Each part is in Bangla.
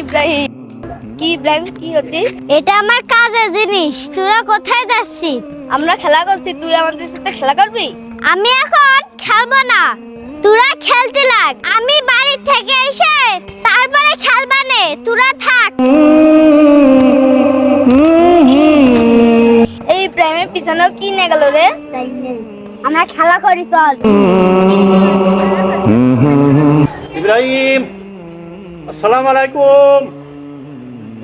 ইব্রাহিম। কি হতি এটা আমার কাজের জিনিস। তোরা কোথায় যাচ্ছিস? আমরা খেলা করছি তুই আমাদের সাথে খেলা করবি? আমি এখন খেলব না। তোরা খেলতে লাগ। আমি বাড়ি থেকে এসে তারপরে খেলবানে তোরা থাক। এই ইব্রাহিমের পিছনেও কি নিয়ে গেল রে? আমরা খেলা করি চল। ইব্রাহিম আসসালামু আলাইকুম।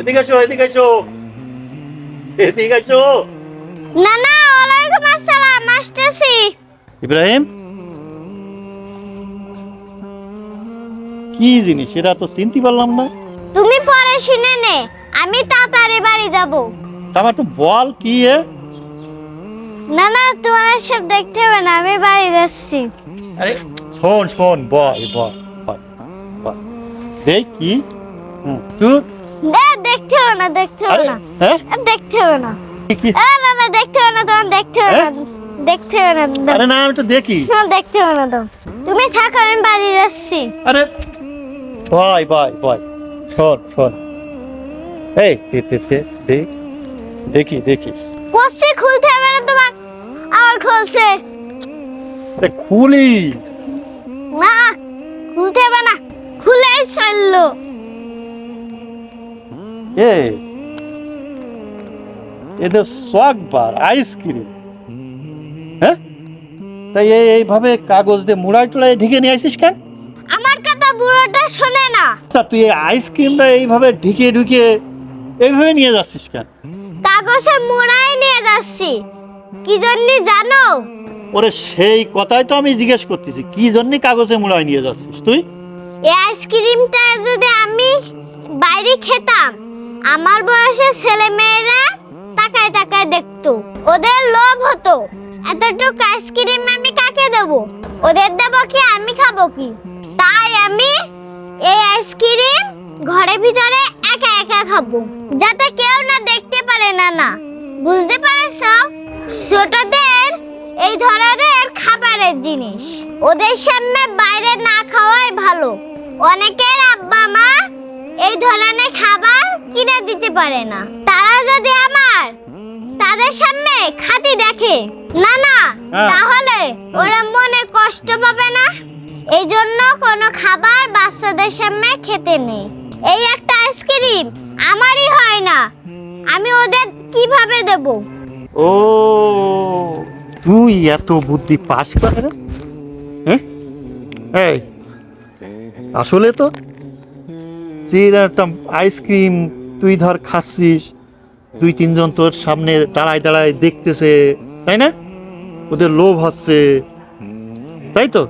এদিকে এসো এদিকে এসো। এদিকে এসো। না না ওয়ালাইকুম আসসালাম আসতেছি। ইব্রাহিম? কি জিনিস এটা তো চিনতে পারলাম না। তুমি পরে শুনে নে আমি তাড়াতাড়ি বাড়ি যাব। আমার একটু বল কি এ? না না তোমার সব দেখতে হবে না আমি বাড়ি যাচ্ছি। আরে শোন শোন বল বল দেখ কি? হুম, তুই না দেখতে হবে না দেখতে হবে না। হ্যাঁ? দেখতে হবে না। কি না না দেখতে হবে না তোমার দেখতে হবে না দেখতে হবে না আরে না আমি তো দেখি। না, দেখতে হবে না তো তুমি থাকো আমি বাড়ি যাচ্ছি। আরে ভাই ভাই ভাই শোন শোন। এই দেখ দেখি দেখি। কষে খুলতে হবে না তোমার আর খুলছে। খুলি। না খুলতে হবে চলল এ এদের শখ বার আইসক্রিম হ্যাঁ? তাই এই এইভাবে কাগজ দিয়ে মুড়াই টুড়াই ঢেকে নিয়ে আসিস কেন? আমার কথা বুড়োটা শোনে না। আচ্ছা তুই এই আইসক্রিমটা এইভাবে ঢিকে ঢুকে এইভাবে নিয়ে যাচ্ছিস কেন? কাগজে মোড়াই নিয়ে যাচ্ছি। কি জন্য জানো? ওরে সেই কথাই তো আমি জিজ্ঞেস করতেছি কি জন্য কাগজে মুড়াই নিয়ে যাচ্ছিস তুই? এই আইসক্রিমটা যদি আমি বাইরে খেতাম, আমার বয়সের ছেলে মেয়েরা তাকায় তাকায় দেখতো। ওদের লোভ হতো, এতটুকু আইসক্রিম আমি কাকে দেব? ওদের দেব কি, আমি খাব কি? তাই আমি এই আইসক্রিম ঘরের ভিতরে একা একা খাব, যাতে কেউ না দেখতে পারে না না। বুঝতে পারে সব ছোটদের এই ধরনের খাবারের জিনিস। ওদের সামনে বাইরে না খাওয়াই ভালো। অনেকের আব্বা মা এই ধরনের খাবার কিনে দিতে পারে না। তারা যদি আমার তাদের সামনে খাতি দেখে না না হ্যাঁ। তাহলে ওরা মনে কষ্ট পাবে না। এই জন্য কোনো খাবার বাচ্চাদের সামনে খেতে নেই। এই একটা আইসক্রিম আমারই হয় না। আমি ওদের কীভাবে দেব? ও। তুই এত বুদ্ধি পাস করে? হ্যাঁ এই, আসলে তো? একটা আইসক্রিম তুই ধর খাচ্ছিস, দুই তিনজন তোর সামনে দাঁড়ায় দাঁড়ায় দেখতেছে, তাই না? ওদের লোভ হচ্ছে, তাই তো?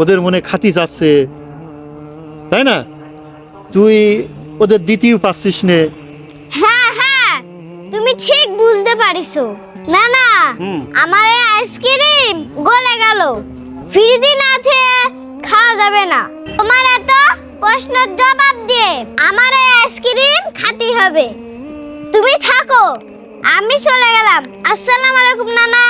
ওদের মনে খাতি যাচ্ছে, তাই না? তুই ওদের দ্বিতীয় পাচ্ছিস নে। হ্যাঁ হ্যাঁ তুমি ঠিক বুঝতে পারিছো। না না। আমার এই আইসক্রিম গলে গেল ফ্রিজে না আছে খাওয়া যাবে না তোমার এত প্রশ্নের জবাব দিয়ে আমার এই আইসক্রিম খাতি হবে তুমি থাকো আমি চলে গেলাম আসসালামু আলাইকুম নানা